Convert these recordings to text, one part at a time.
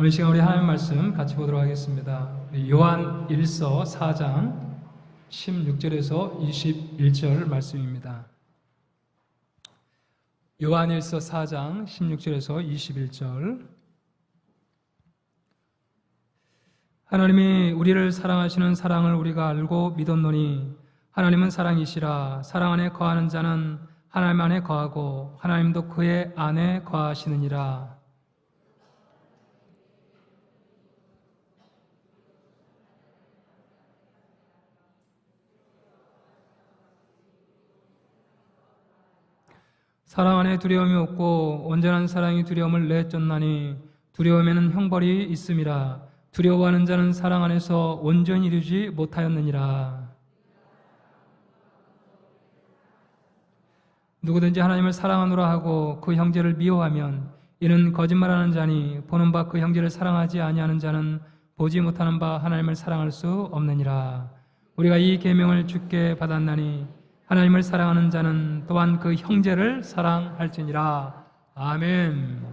오늘 시간 우리 하나님 말씀 같이 보도록 하겠습니다. 우리 요한 1서 4장 16절에서 21절 말씀입니다. 요한 1서 4장 16절에서 21절 하나님이 우리를 사랑하시는 사랑을 우리가 알고 믿었노니 하나님은 사랑이시라 사랑 안에 거하는 자는 하나님 안에 거하고 하나님도 그의 안에 거하시느니라 사랑 안에 두려움이 없고 온전한 사랑이 두려움을 내쫓나니 두려움에는 형벌이 있음이라 두려워하는 자는 사랑 안에서 온전히 이루지 못하였느니라. 누구든지 하나님을 사랑하노라 하고 그 형제를 미워하면 이는 거짓말하는 자니 보는 바 그 형제를 사랑하지 아니하는 자는 보지 못하는 바 하나님을 사랑할 수 없느니라. 우리가 이 계명을 주께 받았나니 하나님을 사랑하는 자는 또한 그 형제를 사랑할지니라. 아멘.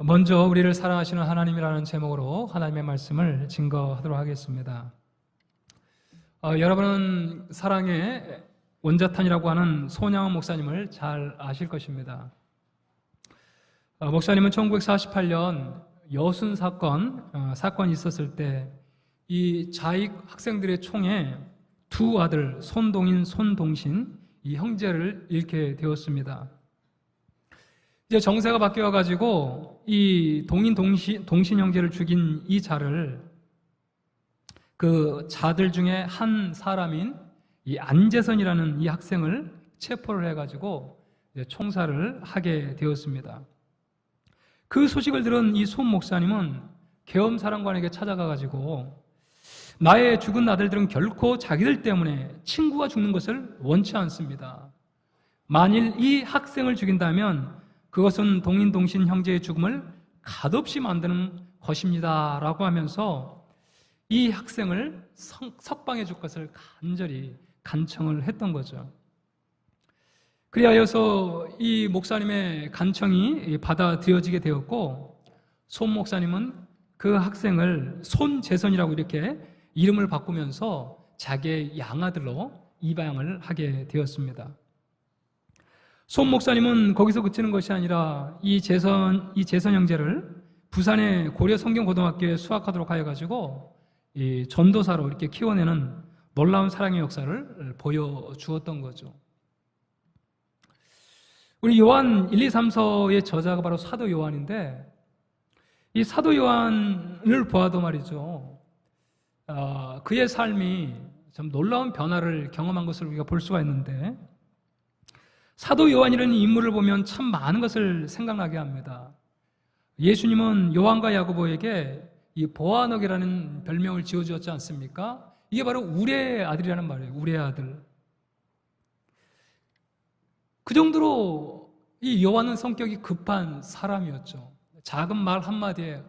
먼저 우리를 사랑하시는 하나님이라는 제목으로 하나님의 말씀을 증거하도록 하겠습니다. 어, 여러분은 사랑의 원자탄이라고 하는 손양원 목사님을 잘 아실 것입니다. 어, 목사님은 1948년 여순 사건 어, 사건이 있었을 때 이 자익 학생들의 총에 두 아들 손동인 손동신 이 형제를 잃게 되었습니다. 이제 정세가 바뀌어 가지고 이 동인 동신 동신 형제를 죽인 이 자를 그 자들 중에 한 사람인 이 안재선이라는 이 학생을 체포를 해 가지고 총살을 하게 되었습니다. 그 소식을 들은 이 손 목사님은 계엄 사령관에게 찾아가 가지고 나의 죽은 아들들은 결코 자기들 때문에 친구가 죽는 것을 원치 않습니다. 만일 이 학생을 죽인다면 그것은 동인 동신 형제의 죽음을 갓없이 만드는 것입니다라고 하면서 이 학생을 석방해 줄 것을 간절히 간청을 했던 거죠. 그리하여서 이 목사님의 간청이 받아들여지게 되었고 손 목사님은 그 학생을 손재선이라고 이렇게 이름을 바꾸면서 자기의 양아들로 입양을 하게 되었습니다. 손 목사님은 거기서 그치는 것이 아니라 이 재선 이 재선 형제를 부산의 고려 성경 고등학교에 수학하도록 하여 가지고 이 전도사로 이렇게 키워내는 놀라운 사랑의 역사를 보여 주었던 거죠. 우리 요한 1, 2, 3서의 저자가 바로 사도 요한인데 이 사도 요한을 보아도 말이죠. 어, 그의 삶이 좀 놀라운 변화를 경험한 것을 우리가 볼 수가 있는데 사도 요한이라는 인물을 보면 참 많은 것을 생각나게 합니다. 예수님은 요한과 야고보에게 이 보아너기라는 별명을 지어주었지 않습니까? 이게 바로 우리의 아들이라는 말이에요. 우리의 아들. 그 정도로 이 요한은 성격이 급한 사람이었죠. 작은 말 한마디에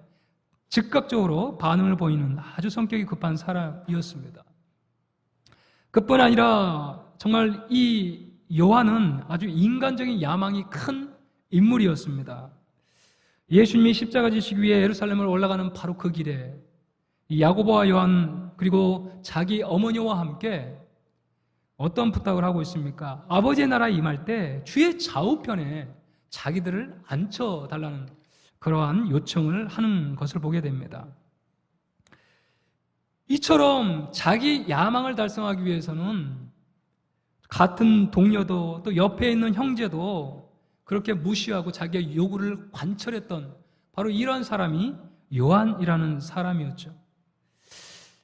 즉각적으로 반응을 보이는 아주 성격이 급한 사람이었습니다. 그뿐 아니라 정말 이 요한은 아주 인간적인 야망이 큰 인물이었습니다. 예수님이 십자가 지시기 위해 예루살렘을 올라가는 바로 그 길에 야고보와 요한 그리고 자기 어머니와 함께 어떤 부탁을 하고 있습니까? 아버지의 나라 임할 때 주의 좌우편에 자기들을 앉혀달라는 그러한 요청을 하는 것을 보게 됩니다. 이처럼 자기 야망을 달성하기 위해서는 같은 동료도 또 옆에 있는 형제도 그렇게 무시하고 자기의 요구를 관철했던 바로 이런 사람이 요한이라는 사람이었죠.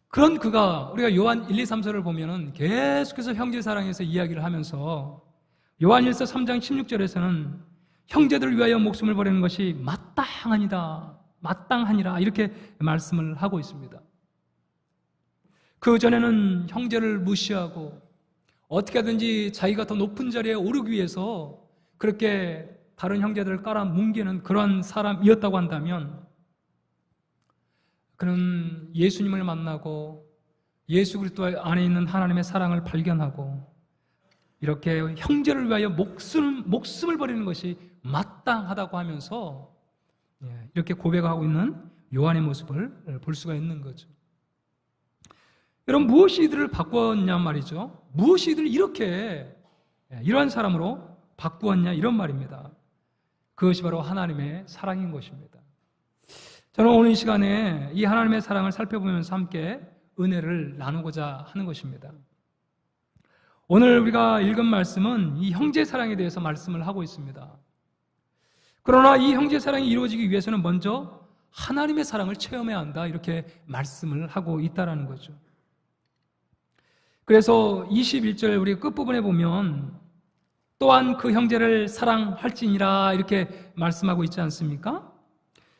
그런 그가 우리가 요한 1, 2, 3서를 보면은 계속해서 형제 사랑에서 이야기를 하면서 요한 1서 3장 16절에서는 형제들을 위하여 목숨을 버리는 것이 마땅하니다. 마땅하니라. 이렇게 말씀을 하고 있습니다. 그 전에는 형제를 무시하고 어떻게 하든지 자기가 더 높은 자리에 오르기 위해서 그렇게 다른 형제들을 깔아 뭉개는 그런 사람이었다고 한다면 그는 예수님을 만나고 예수 그리스도 안에 있는 하나님의 사랑을 발견하고 이렇게 형제를 위하여 목숨, 목숨을 버리는 것이 마땅하다고 하면서 예, 이렇게 고백하고 있는 요한의 모습을 볼 수가 있는 거죠. 여러분 무엇이 이들을 바꾸었냐 말이죠. 무엇이 이들을 이렇게 예, 이러한 사람으로 바꾸었냐 이런 말입니다. 그것이 바로 하나님의 사랑인 것입니다. 저는 오늘 이 시간에 이 하나님의 사랑을 살펴보면서 함께 은혜를 나누고자 하는 것입니다. 오늘 우리가 읽은 말씀은 이 형제 사랑에 대해서 말씀을 하고 있습니다. 그러나 이 형제 사랑이 이루어지기 위해서는 먼저 하나님의 사랑을 체험해야 한다. 이렇게 말씀을 하고 있다라는 거죠. 그래서 21절 우리 끝부분에 보면 또한 그 형제를 사랑할지니라 이렇게 말씀하고 있지 않습니까?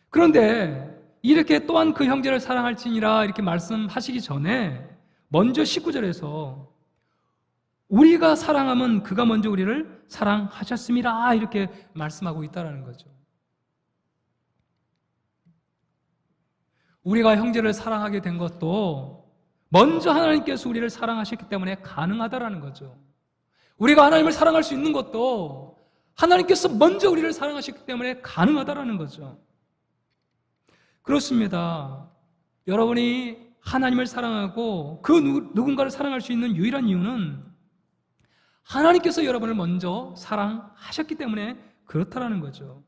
그런데 이렇게 또한 그 형제를 사랑할지니라 이렇게 말씀하시기 전에 먼저 19절에서 우리가 사랑하면 그가 먼저 우리를 사랑하셨습니다. 이렇게 말씀하고 있다라는 거죠. 우리가 형제를 사랑하게 된 것도 먼저 하나님께서 우리를 사랑하셨기 때문에 가능하다라는 거죠. 우리가 하나님을 사랑할 수 있는 것도 하나님께서 먼저 우리를 사랑하셨기 때문에 가능하다라는 거죠. 그렇습니다. 여러분이 하나님을 사랑하고 그 누군가를 사랑할 수 있는 유일한 이유는 하나님께서 여러분을 먼저 사랑하셨기 때문에 그렇다라는 거죠.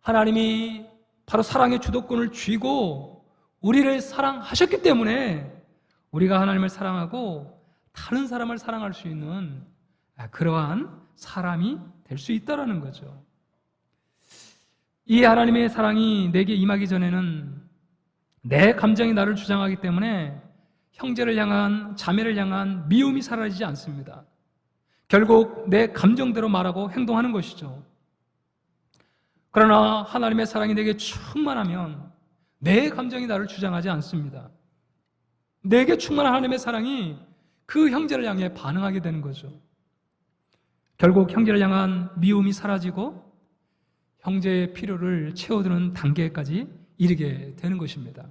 하나님이 바로 사랑의 주도권을 쥐고 우리를 사랑하셨기 때문에 우리가 하나님을 사랑하고 다른 사람을 사랑할 수 있는 그러한 사람이 될 수 있다라는 거죠. 이 하나님의 사랑이 내게 임하기 전에는 내 감정이 나를 주장하기 때문에 형제를 향한 자매를 향한 미움이 사라지지 않습니다. 결국 내 감정대로 말하고 행동하는 것이죠. 그러나 하나님의 사랑이 내게 충만하면 내 감정이 나를 주장하지 않습니다. 내게 충만한 하나님의 사랑이 그 형제를 향해 반응하게 되는 거죠. 결국 형제를 향한 미움이 사라지고 형제의 필요를 채워드는 단계까지 이르게 되는 것입니다.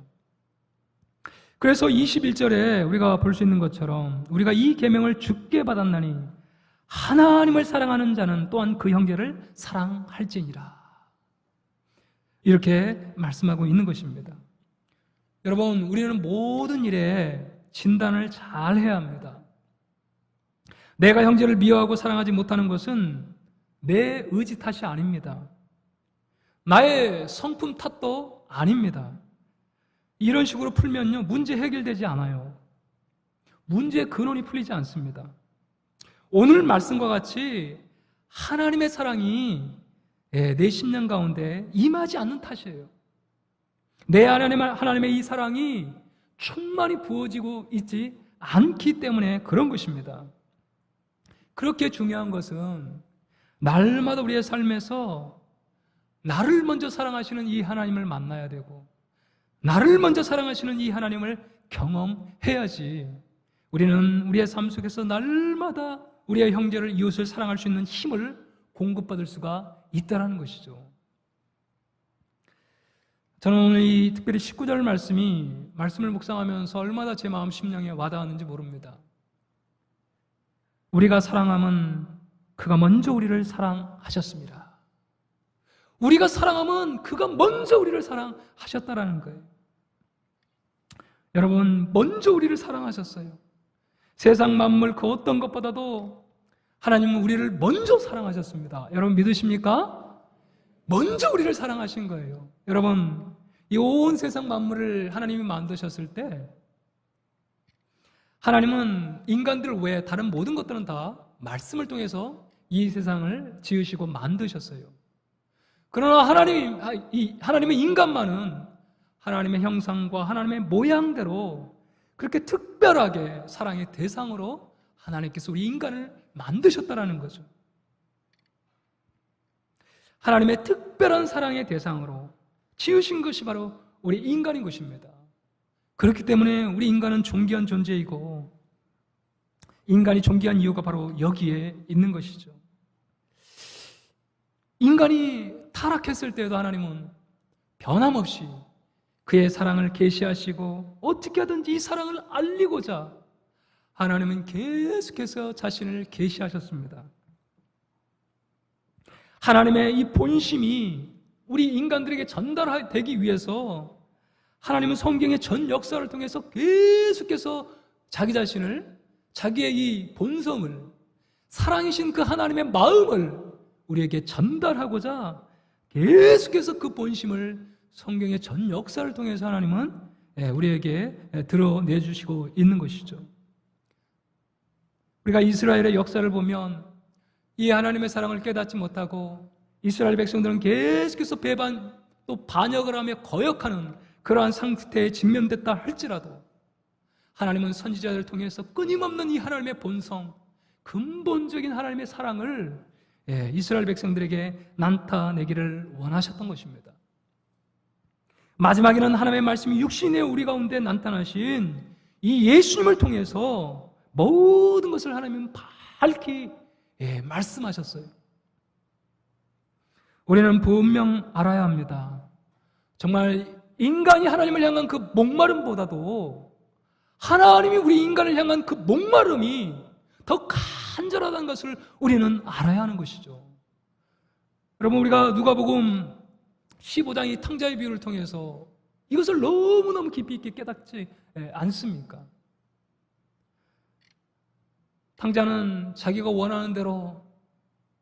그래서 21절에 우리가 볼 수 있는 것처럼 우리가 이 계명을 죽게 받았나니 하나님을 사랑하는 자는 또한 그 형제를 사랑할지니라. 이렇게 말씀하고 있는 것입니다. 여러분, 우리는 모든 일에 진단을 잘 해야 합니다. 내가 형제를 미워하고 사랑하지 못하는 것은 내 의지 탓이 아닙니다. 나의 성품 탓도 아닙니다. 이런 식으로 풀면요, 문제 해결되지 않아요. 문제의 근원이 풀리지 않습니다. 오늘 말씀과 같이 하나님의 사랑이 예, 내 심령 가운데 임하지 않는 탓이에요. 내 하나님, 하나님의 이 사랑이 충만히 부어지고 있지 않기 때문에 그런 것입니다. 그렇게 중요한 것은 날마다 우리의 삶에서 나를 먼저 사랑하시는 이 하나님을 만나야 되고, 나를 먼저 사랑하시는 이 하나님을 경험해야지 우리는 우리의 삶 속에서 날마다 우리의 형제를 이웃을 사랑할 수 있는 힘을 공급받을 수가 있다라는 것이죠. 저는 오늘 이 특별히 19절 말씀이 말씀을 묵상하면서 얼마나 제 마음 심령에 와닿았는지 모릅니다. 우리가 사랑함은 그가 먼저 우리를 사랑하셨습니다. 우리가 사랑함은 그가 먼저 우리를 사랑하셨다라는 거예요. 여러분, 먼저 우리를 사랑하셨어요. 세상 만물 그 어떤 것보다도 하나님은 우리를 먼저 사랑하셨습니다. 여러분 믿으십니까? 먼저 우리를 사랑하신 거예요. 여러분, 이 온 세상 만물을 하나님이 만드셨을 때 하나님은 인간들 외에 다른 모든 것들은 다 말씀을 통해서 이 세상을 지으시고 만드셨어요. 그러나 하나님, 아, 하나님의 인간만은 하나님의 형상과 하나님의 모양대로 그렇게 특별하게 사랑의 대상으로 하나님께서 우리 인간을 만드셨다라는 거죠. 하나님의 특별한 사랑의 대상으로 지으신 것이 바로 우리 인간인 것입니다. 그렇기 때문에 우리 인간은 존귀한 존재이고 인간이 존귀한 이유가 바로 여기에 있는 것이죠. 인간이 타락했을 때도 하나님은 변함없이 그의 사랑을 계시하시고 어떻게 하든지 이 사랑을 알리고자 하나님은 계속해서 자신을 계시하셨습니다. 하나님의 이 본심이 우리 인간들에게 전달되기 위해서 하나님은 성경의 전 역사를 통해서 계속해서 자기 자신을 자기의 이 본성을 사랑이신 그 하나님의 마음을 우리에게 전달하고자 계속해서 그 본심을 성경의 전 역사를 통해서 하나님은 예, 우리에게 드러내 주시고 있는 것이죠. 우리가 이스라엘의 역사를 보면 이 하나님의 사랑을 깨닫지 못하고 이스라엘 백성들은 계속해서 배반 또 반역을 하며 거역하는 그러한 상태에 직면됐다 할지라도 하나님은 선지자들을 통해서 끊임없는 이 하나님의 본성, 근본적인 하나님의 사랑을 예, 이스라엘 백성들에게 나타내기를 원하셨던 것입니다. 마지막에는 하나님의 말씀이 육신의 우리 가운데 나타나신 이 예수님을 통해서 모든 것을 하나님은 밝히 예, 말씀하셨어요. 우리는 분명 알아야 합니다. 정말 인간이 하나님을 향한 그 목마름보다도 하나님이 우리 인간을 향한 그 목마름이 더 간절하다는 것을 우리는 알아야 하는 것이죠. 여러분 우리가 누가복음 15장의 탕자의 비유를 통해서 이것을 너무너무 깊이 있게 깨닫지 않습니까? 탕자는 자기가 원하는 대로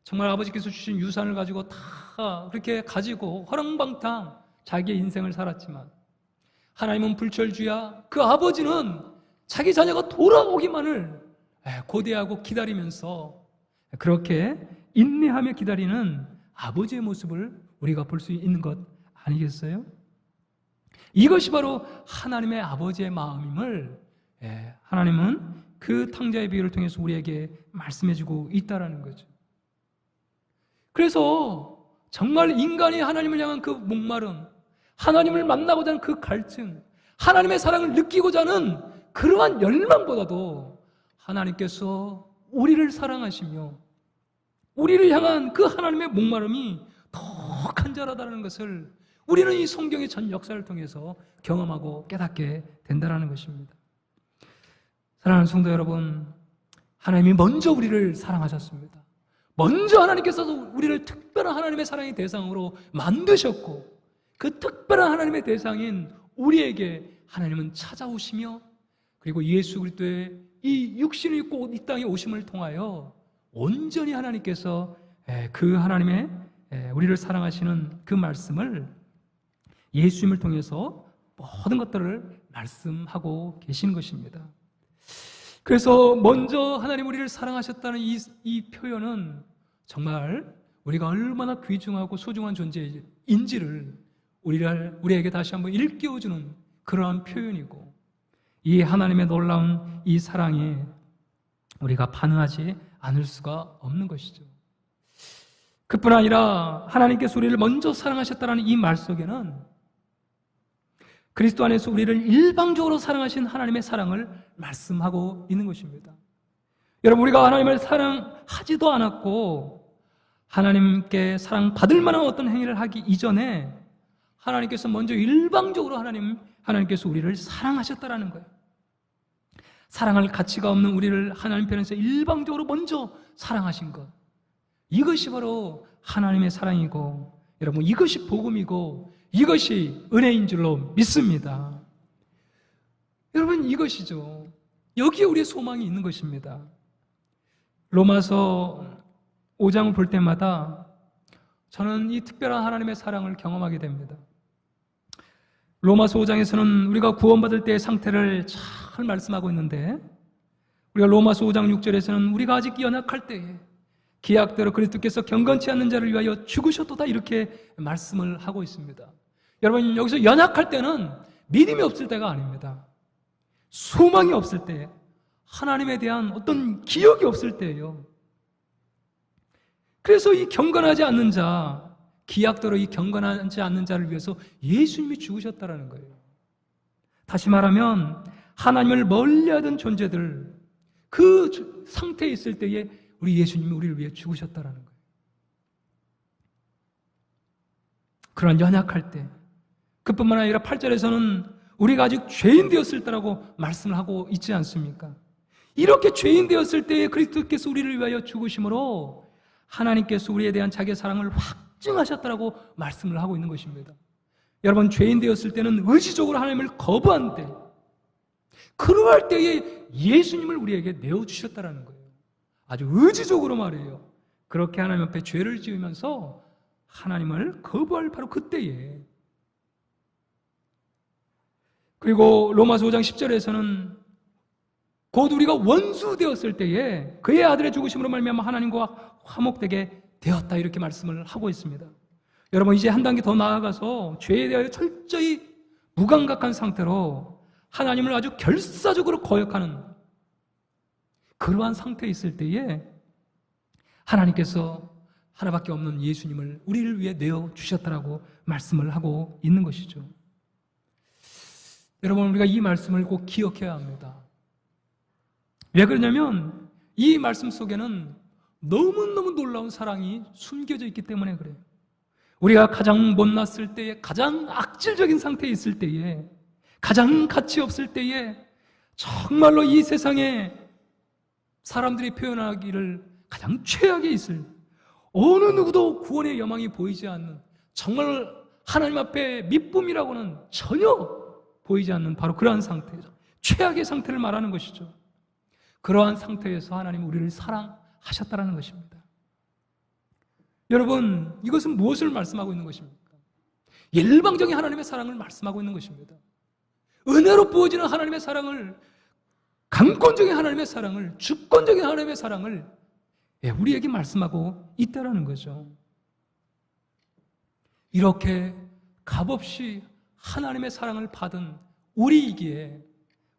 정말 아버지께서 주신 유산을 가지고 다 그렇게 가지고 허랑방탕 자기의 인생을 살았지만 하나님은 불철주야 그 아버지는 자기 자녀가 돌아오기만을 고대하고 기다리면서 그렇게 인내하며 기다리는 아버지의 모습을 우리가 볼 수 있는 것 아니겠어요? 이것이 바로 하나님의 아버지의 마음임을 하나님은 그 탕자의 비유를 통해서 우리에게 말씀해주고 있다라는 거죠. 그래서 정말 인간이 하나님을 향한 그 목마름, 하나님을 만나고자 하는 그 갈증, 하나님의 사랑을 느끼고자 하는 그러한 열망보다도 하나님께서 우리를 사랑하시며 우리를 향한 그 하나님의 목마름이 더 간절하다는 것을 우리는 이 성경의 전 역사를 통해서 경험하고 깨닫게 된다는 것입니다. 사랑하는 성도 여러분, 하나님이 먼저 우리를 사랑하셨습니다. 먼저 하나님께서 우리를 특별한 하나님의 사랑의 대상으로 만드셨고 그 특별한 하나님의 대상인 우리에게 하나님은 찾아오시며 그리고 예수 그리스도의 이 육신을 입고 이 땅에 오심을 통하여 온전히 하나님께서 그 하나님의 우리를 사랑하시는 그 말씀을 예수님을 통해서 모든 것들을 말씀하고 계시는 것입니다. 그래서 먼저 하나님 우리를 사랑하셨다는 이, 이 표현은 정말 우리가 얼마나 귀중하고 소중한 존재인지를 우리를, 우리에게 다시 한번 일깨워주는 그러한 표현이고 이 하나님의 놀라운 이 사랑에 우리가 반응하지 않을 수가 없는 것이죠. 그뿐 아니라 하나님께서 우리를 먼저 사랑하셨다는 이 말 속에는 그리스도 안에서 우리를 일방적으로 사랑하신 하나님의 사랑을 말씀하고 있는 것입니다. 여러분, 우리가 하나님을 사랑하지도 않았고, 하나님께 사랑받을 만한 어떤 행위를 하기 이전에 하나님께서 먼저 일방적으로 하나님, 하나님께서 우리를 사랑하셨다라는 거예요. 사랑할 가치가 없는 우리를 하나님 편에서 일방적으로 먼저 사랑하신 것. 이것이 바로 하나님의 사랑이고, 여러분, 이것이 복음이고, 이것이 은혜인 줄로 믿습니다. 여러분, 이것이죠. 여기에 우리의 소망이 있는 것입니다. 로마서 5장을 볼 때마다 저는 이 특별한 하나님의 사랑을 경험하게 됩니다. 로마서 5장에서는 우리가 구원받을 때의 상태를 잘 말씀하고 있는데 우리가 로마서 5장 6절에서는 우리가 아직 연약할 때에 기약대로 그리스도께서 경건치 않는 자를 위하여 죽으셨도다 이렇게 말씀을 하고 있습니다. 여러분 여기서 연약할 때는 믿음이 없을 때가 아닙니다. 소망이 없을 때, 하나님에 대한 어떤 기억이 없을 때예요. 그래서 이 경건하지 않는 자, 기약대로 이 경건하지 않는 자를 위해서 예수님이 죽으셨다라는 거예요. 다시 말하면 하나님을 멀리하던 존재들 그 상태에 있을 때에 우리 예수님이 우리를 위해 죽으셨다라는 거예요. 그런 연약할 때 그뿐만 아니라 8절에서는 우리가 아직 죄인 되었을 때라고 말씀을 하고 있지 않습니까? 이렇게 죄인 되었을 때에 그리스도께서 우리를 위하여 죽으심으로 하나님께서 우리에 대한 자기의 사랑을 확증하셨다라고 말씀을 하고 있는 것입니다. 여러분 죄인 되었을 때는 의지적으로 하나님을 거부한 때 그러할 때에 예수님을 우리에게 내어 주셨다라는 거예요. 아주 의지적으로 말해요. 그렇게 하나님 앞에 죄를 지으면서 하나님을 거부할 바로 그때에 그리고 로마서 5장 10절에서는 곧 우리가 원수 되었을 때에 그의 아들의 죽으심으로 말미암아 하나님과 화목되게 되었다 이렇게 말씀을 하고 있습니다. 여러분 이제 한 단계 더 나아가서 죄에 대하여 철저히 무감각한 상태로 하나님을 아주 결사적으로 거역하는 그러한 상태에 있을 때에 하나님께서 하나밖에 없는 예수님을 우리를 위해 내어 주셨다라고 말씀을 하고 있는 것이죠. 여러분 우리가 이 말씀을 꼭 기억해야 합니다. 왜 그러냐면 이 말씀 속에는 너무너무 놀라운 사랑이 숨겨져 있기 때문에 그래요. 우리가 가장 못났을 때에 가장 악질적인 상태에 있을 때에 가장 가치 없을 때에 정말로 이 세상에 사람들이 표현하기를 가장 최악에 있을 어느 누구도 구원의 여망이 보이지 않는 정말 하나님 앞에 미쁨이라고는 전혀 보이지 않는 바로 그러한 상태죠. 최악의 상태를 말하는 것이죠. 그러한 상태에서 하나님 우리를 사랑하셨다라는 것입니다. 여러분, 이것은 무엇을 말씀하고 있는 것입니까? 일방적인 하나님의 사랑을 말씀하고 있는 것입니다. 은혜로 부어지는 하나님의 사랑을 강권적인 하나님의 사랑을 주권적인 하나님의 사랑을 예, 우리에게 말씀하고 있다라는 거죠. 이렇게 값없이 하나님의 사랑을 받은 우리이기에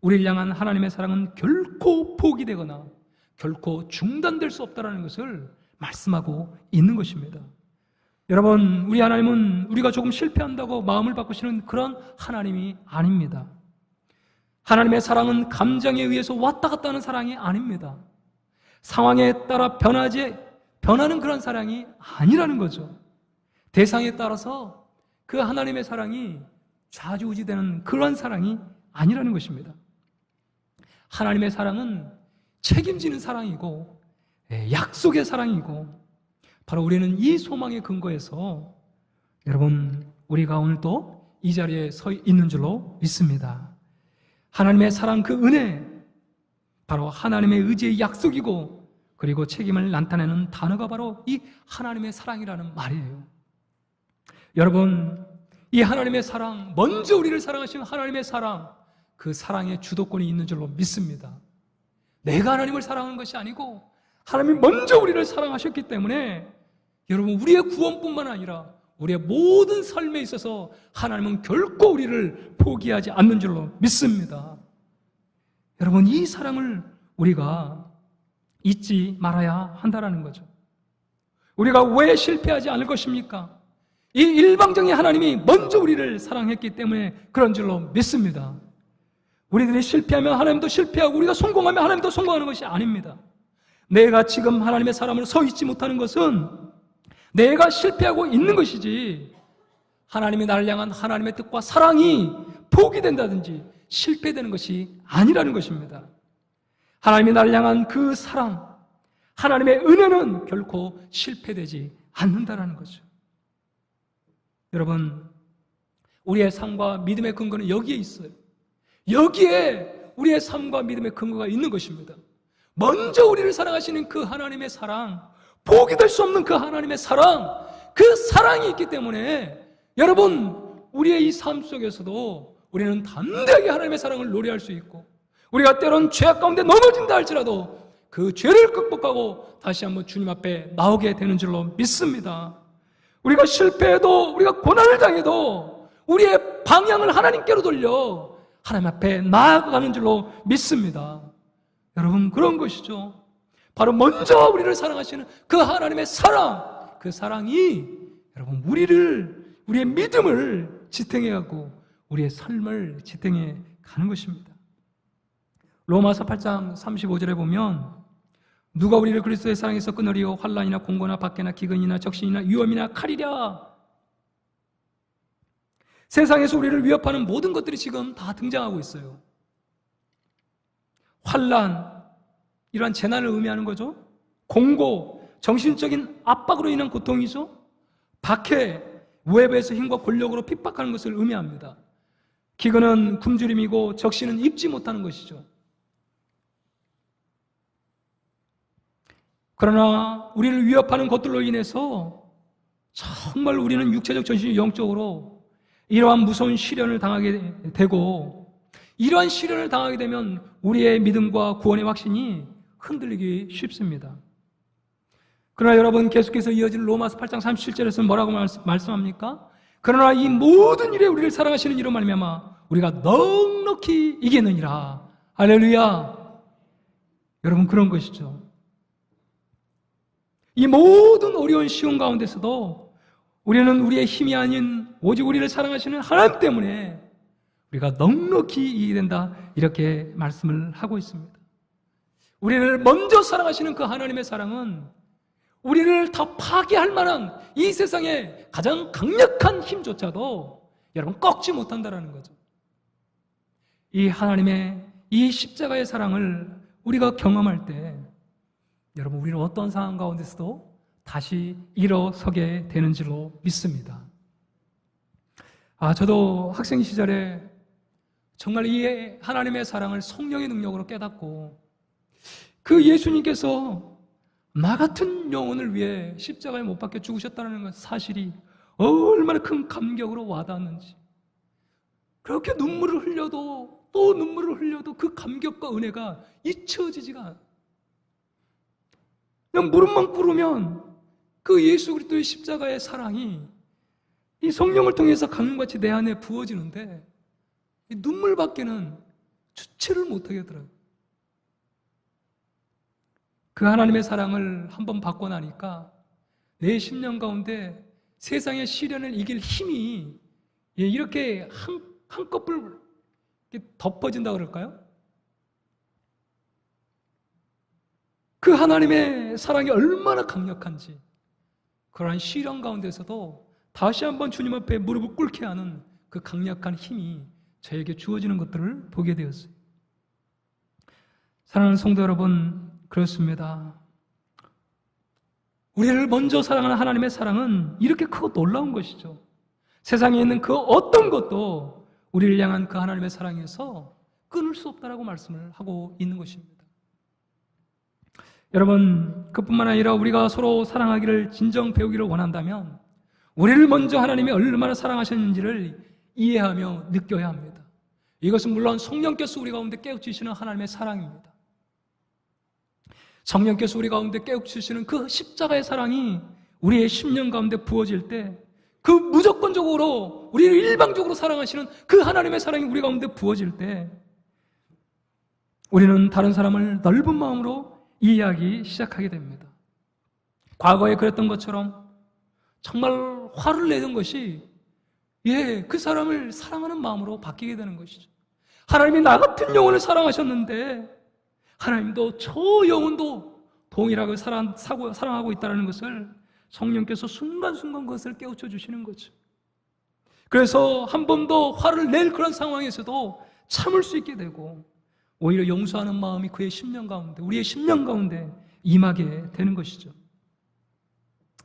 우리를 향한 하나님의 사랑은 결코 포기되거나 결코 중단될 수 없다는 것을 말씀하고 있는 것입니다. 여러분, 우리 하나님은 우리가 조금 실패한다고 마음을 바꾸시는 그런 하나님이 아닙니다. 하나님의 사랑은 감정에 의해서 왔다 갔다 하는 사랑이 아닙니다. 상황에 따라 변하지, 변하는 그런 사랑이 아니라는 거죠. 대상에 따라서 그 하나님의 사랑이 좌지우지되는 그런 사랑이 아니라는 것입니다. 하나님의 사랑은 책임지는 사랑이고 예, 약속의 사랑이고 바로 우리는 이 소망의 근거에서 여러분 우리가 오늘 또 이 자리에 서 있는 줄로 믿습니다. 하나님의 사랑 그 은혜 바로 하나님의 의지의 약속이고 그리고 책임을 나타내는 단어가 바로 이 하나님의 사랑이라는 말이에요. 여러분 이 하나님의 사랑 먼저 우리를 사랑하시는 하나님의 사랑 그 사랑의 주도권이 있는 줄로 믿습니다. 내가 하나님을 사랑하는 것이 아니고 하나님이 먼저 우리를 사랑하셨기 때문에 여러분 우리의 구원뿐만 아니라 우리의 모든 삶에 있어서 하나님은 결코 우리를 포기하지 않는 줄로 믿습니다. 여러분 이 사랑을 우리가 잊지 말아야 한다라는 거죠. 우리가 왜 실패하지 않을 것입니까? 이 일방적인 하나님이 먼저 우리를 사랑했기 때문에 그런 줄로 믿습니다. 우리들이 실패하면 하나님도 실패하고 우리가 성공하면 하나님도 성공하는 것이 아닙니다. 내가 지금 하나님의 사람으로 서 있지 못하는 것은 내가 실패하고 있는 것이지 하나님이 나를 향한 하나님의 뜻과 사랑이 포기된다든지 실패되는 것이 아니라는 것입니다. 하나님이 나를 향한 그 사랑, 하나님의 은혜는 결코 실패되지 않는다라는 거죠. 여러분, 우리의 삶과 믿음의 근거는 여기에 있어요. 여기에 우리의 삶과 믿음의 근거가 있는 것입니다. 먼저 우리를 사랑하시는 그 하나님의 사랑, 포기 될 수 없는 그 하나님의 사랑, 그 사랑이 있기 때문에 여러분, 우리의 이 삶 속에서도 우리는 담대하게 하나님의 사랑을 노래할 수 있고, 우리가 때론 죄악 가운데 넘어진다 할지라도 그 죄를 극복하고 다시 한번 주님 앞에 나오게 되는 줄로 믿습니다. 우리가 실패해도, 우리가 고난을 당해도 우리의 방향을 하나님께로 돌려 하나님 앞에 나아가는 줄로 믿습니다. 여러분, 그런 것이죠. 바로 먼저 우리를 사랑하시는 그 하나님의 사랑, 그 사랑이 여러분, 우리를, 우리의 믿음을 지탱해 가고 우리의 삶을 지탱해 가는 것입니다. 로마서 8장 35절에 보면 누가 우리를 그리스도의 사랑에서 끊으리요 환란이나 공고나 박해나 기근이나 적신이나 위험이나 칼이랴 세상에서 우리를 위협하는 모든 것들이 지금 다 등장하고 있어요. 환란, 이러한 재난을 의미하는 거죠. 공고, 정신적인 압박으로 인한 고통이죠. 박해, 외부에서 힘과 권력으로 핍박하는 것을 의미합니다. 기근은 굶주림이고 적시는 입지 못하는 것이죠. 그러나 우리를 위협하는 것들로 인해서 정말 우리는 육체적, 정신적, 영적으로 이러한 무서운 시련을 당하게 되고 이러한 시련을 당하게 되면 우리의 믿음과 구원의 확신이 흔들리기 쉽습니다. 그러나 여러분 계속해서 이어진 로마서 8장 37절에서 뭐라고 말씀합니까? 그러나 이 모든 일에 우리를 사랑하시는 이로 말미암아 우리가 넉넉히 이기느니라. 할렐루야. 여러분 그런 것이죠. 이 모든 어려운 시험 가운데서도 우리는 우리의 힘이 아닌 오직 우리를 사랑하시는 하나님 때문에 우리가 넉넉히 이기게 된다. 이렇게 말씀을 하고 있습니다. 우리를 먼저 사랑하시는 그 하나님의 사랑은 우리를 다 파괴할 만한 이 세상의 가장 강력한 힘조차도 여러분 꺾지 못한다라는 거죠. 이 하나님의 이 십자가의 사랑을 우리가 경험할 때 여러분 우리는 어떤 상황 가운데서도 다시 일어서게 되는 줄로 믿습니다. 아, 저도 학생 시절에 정말 이 하나님의 사랑을 성령의 능력으로 깨닫고 그 예수님께서 나 같은 영혼을 위해 십자가에 못 박혀 죽으셨다는 것 사실이 얼마나 큰 감격으로 와닿았는지 그렇게 눈물을 흘려도 또 눈물을 흘려도 그 감격과 은혜가 잊혀지지가 않아요. 그냥 무릎만 꿇으면 그 예수 그리스도의 십자가의 사랑이 이 성령을 통해서 강같이 내 안에 부어지는데 눈물밖에는 주체를 못하게 하더라고요. 그 하나님의 사랑을 한번 받고 나니까 내 심령 가운데 세상의 시련을 이길 힘이 예, 이렇게 한, 한꺼풀 덮어진다 그럴까요? 그 하나님의 사랑이 얼마나 강력한지 그러한 시련 가운데서도 다시 한번 주님 앞에 무릎을 꿇게 하는 그 강력한 힘이 저에게 주어지는 것들을 보게 되었어요. 사랑하는 성도 여러분, 그렇습니다. 우리를 먼저 사랑하는 하나님의 사랑은 이렇게 크고 놀라운 것이죠. 세상에 있는 그 어떤 것도 우리를 향한 그 하나님의 사랑에서 끊을 수 없다라고 말씀을 하고 있는 것입니다. 여러분, 그뿐만 아니라 우리가 서로 사랑하기를 진정 배우기를 원한다면 우리를 먼저 하나님이 얼마나 사랑하셨는지를 이해하며 느껴야 합니다. 이것은 물론 성령께서 우리 가운데 깨우치시는 하나님의 사랑입니다. 성령께서 우리 가운데 깨우치시는 그 십자가의 사랑이 우리의 심령 가운데 부어질 때 그 무조건적으로 우리를 일방적으로 사랑하시는 그 하나님의 사랑이 우리 가운데 부어질 때 우리는 다른 사람을 넓은 마음으로 이해하기 시작하게 됩니다. 과거에 그랬던 것처럼 정말 화를 내던 것이 예, 그 사람을 사랑하는 마음으로 바뀌게 되는 것이죠. 하나님이 나 같은 영혼을 사랑하셨는데 하나님도 저 영혼도 동일하게 사랑, 사랑하고 있다는 것을 성령께서 순간순간 그것을 깨우쳐 주시는 거죠. 그래서 한 번도 화를 낼 그런 상황에서도 참을 수 있게 되고 오히려 용서하는 마음이 그의 심령 가운데, 우리의 심령 가운데 임하게 되는 것이죠.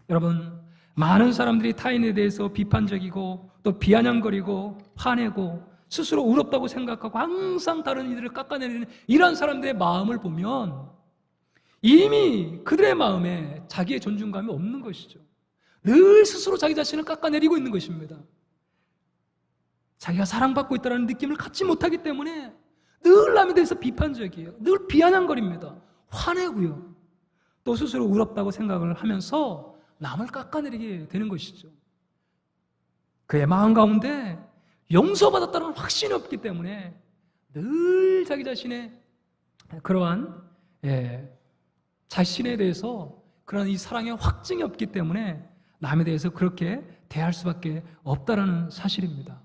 여러분, 많은 사람들이 타인에 대해서 비판적이고 또 비아냥거리고 화내고 스스로 의롭다고 생각하고 항상 다른 이들을 깎아내리는 이런 사람들의 마음을 보면 이미 그들의 마음에 자기의 존중감이 없는 것이죠. 늘 스스로 자기 자신을 깎아내리고 있는 것입니다. 자기가 사랑받고 있다는 느낌을 갖지 못하기 때문에 늘 남에 대해서 비판적이에요. 늘 비아냥거립니다. 화내고요. 또 스스로 의롭다고 생각을 하면서 남을 깎아내리게 되는 것이죠. 그의 마음 가운데 용서받았다는 확신이 없기 때문에 늘 자기 자신의 그러한 예, 자신에 대해서 그런 이 사랑의 확증이 없기 때문에 남에 대해서 그렇게 대할 수밖에 없다라는 사실입니다.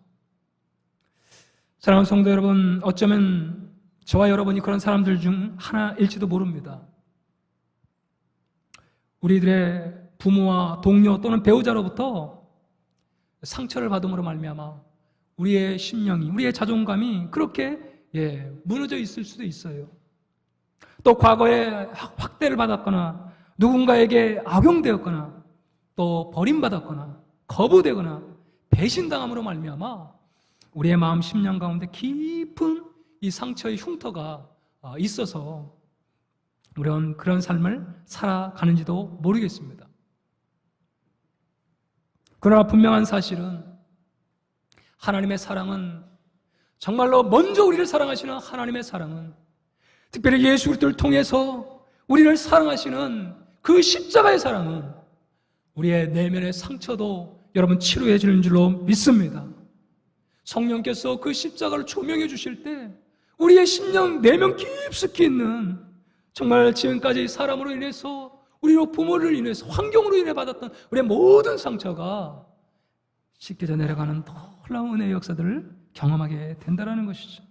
사랑하는 성도 여러분, 어쩌면 저와 여러분이 그런 사람들 중 하나일지도 모릅니다. 우리들의 부모와 동료 또는 배우자로부터 상처를 받음으로 말미암아 우리의 심령이, 우리의 자존감이 그렇게 예, 무너져 있을 수도 있어요. 또 과거에 확- 확대를 받았거나 누군가에게 악용되었거나 또 버림받았거나 거부되거나 배신당함으로 말미암아 우리의 마음 심령 가운데 깊은 이 상처의 흉터가 아, 있어서 우리는 그런 삶을 살아가는지도 모르겠습니다. 그러나 분명한 사실은 하나님의 사랑은 정말로 먼저 우리를 사랑하시는 하나님의 사랑은 특별히 예수 그리스도를 통해서 우리를 사랑하시는 그 십자가의 사랑은 우리의 내면의 상처도 여러분 치료해 주는 줄로 믿습니다. 성령께서 그 십자가를 조명해 주실 때 우리의 심령 내면 깊숙이 있는 정말 지금까지 사람으로 인해서 우리로 부모를 인해서 환경으로 인해 받았던 우리의 모든 상처가 씻겨져 내려가는 놀라운 은혜의 역사들을 경험하게 된다는 것이죠.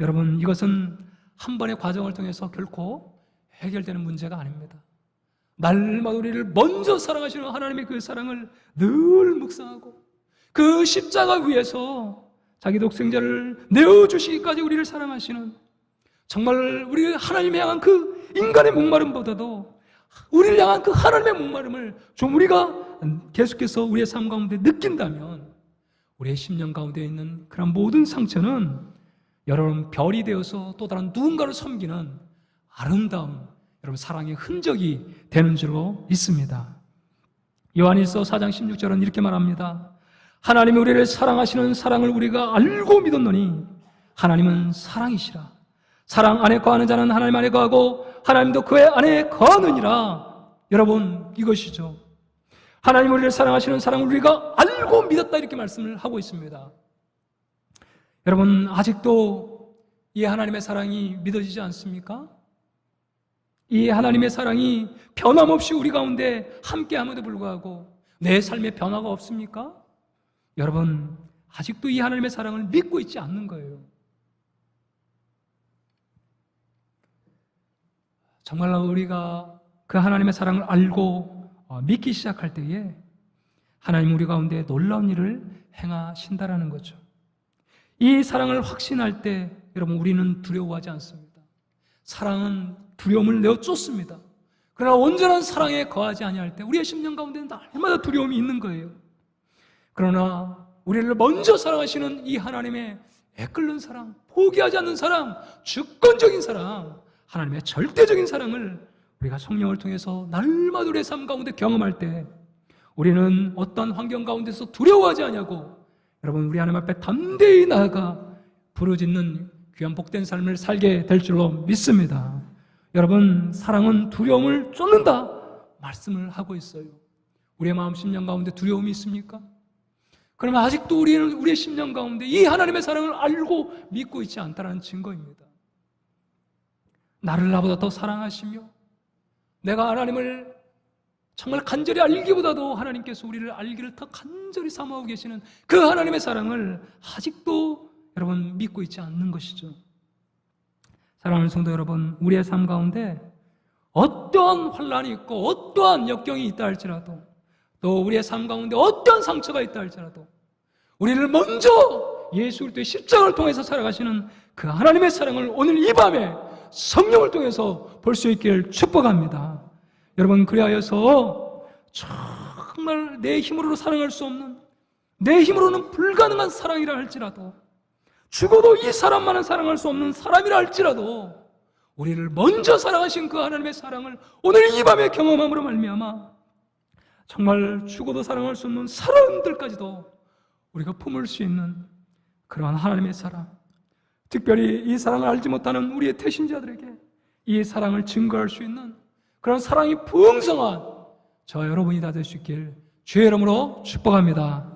여러분 이것은 한 번의 과정을 통해서 결코 해결되는 문제가 아닙니다. 날마다 우리를 먼저 사랑하시는 하나님의 그 사랑을 늘 묵상하고 그 십자가 위에서 자기 독생자를 내어주시기까지 우리를 사랑하시는 정말 우리 하나님을 향한 그 인간의 목마름보다도 우리를 향한 그 하나님의 목마름을 좀 우리가 계속해서 우리의 삶 가운데 느낀다면 우리의 심령 가운데 있는 그런 모든 상처는 여러분 별이 되어서 또 다른 누군가를 섬기는 아름다운 여러분 사랑의 흔적이 되는 줄로 믿습니다. 요한일서 4장 16절은 이렇게 말합니다. 하나님이 우리를 사랑하시는 사랑을 우리가 알고 믿었노니 하나님은 사랑이시라. 사랑 안에 거하는 자는 하나님 안에 거하고 하나님도 그의 안에 거하느니라. 여러분 이것이죠. 하나님 우리를 사랑하시는 사랑을 우리가 알고 믿었다 이렇게 말씀을 하고 있습니다. 여러분 아직도 이 하나님의 사랑이 믿어지지 않습니까? 이 하나님의 사랑이 변함없이 우리 가운데 함께 함에도 불구하고 내 삶에 변화가 없습니까? 여러분 아직도 이 하나님의 사랑을 믿고 있지 않는 거예요. 정말로 우리가 그 하나님의 사랑을 알고 어, 믿기 시작할 때에 하나님 우리 가운데 놀라운 일을 행하신다라는 거죠. 이 사랑을 확신할 때 여러분 우리는 두려워하지 않습니다. 사랑은 두려움을 내어 쫓습니다. 그러나 온전한 사랑에 거하지 아니할 때 우리의 심령 가운데는 날마다 두려움이 있는 거예요. 그러나 우리를 먼저 사랑하시는 이 하나님의 애끓는 사랑, 포기하지 않는 사랑, 주권적인 사랑, 하나님의 절대적인 사랑을 우리가 성령을 통해서 날마다 우리의 삶 가운데 경험할 때 우리는 어떤 환경 가운데서 두려워하지 않냐고 여러분 우리 하나님 앞에 담대히 나아가 부르짖는 귀한 복된 삶을 살게 될 줄로 믿습니다. 여러분 사랑은 두려움을 쫓는다 말씀을 하고 있어요. 우리의 마음 심령 가운데 두려움이 있습니까? 그러면 아직도 우리는 우리의 심령 가운데 이 하나님의 사랑을 알고 믿고 있지 않다는 증거입니다. 나를 나보다 더 사랑하시며 내가 하나님을 정말 간절히 알기보다도 하나님께서 우리를 알기를 더 간절히 사모하고 계시는 그 하나님의 사랑을 아직도 여러분 믿고 있지 않는 것이죠. 사랑하는 성도 여러분, 우리의 삶 가운데 어떠한 환란이 있고 어떠한 역경이 있다 할지라도 또 우리의 삶 가운데 어떠한 상처가 있다 할지라도 우리를 먼저 예수 그리스도의 십자가를 통해서 살아가시는 그 하나님의 사랑을 오늘 이 밤에 성령을 통해서 볼 수 있기를 축복합니다. 여러분 그리하여서 정말 내 힘으로 사랑할 수 없는 내 힘으로는 불가능한 사랑이라 할지라도 죽어도 이 사람만은 사랑할 수 없는 사람이라 할지라도 우리를 먼저 사랑하신 그 하나님의 사랑을 오늘 이 밤에 경험함으로 말미암아 정말 죽어도 사랑할 수 없는 사람들까지도 우리가 품을 수 있는 그러한 하나님의 사랑 특별히 이 사랑을 알지 못하는 우리의 태신자들에게 이 사랑을 증거할 수 있는 그런 사랑이 풍성한 저 여러분이 다 될 수 있길 주의 이름으로 축복합니다.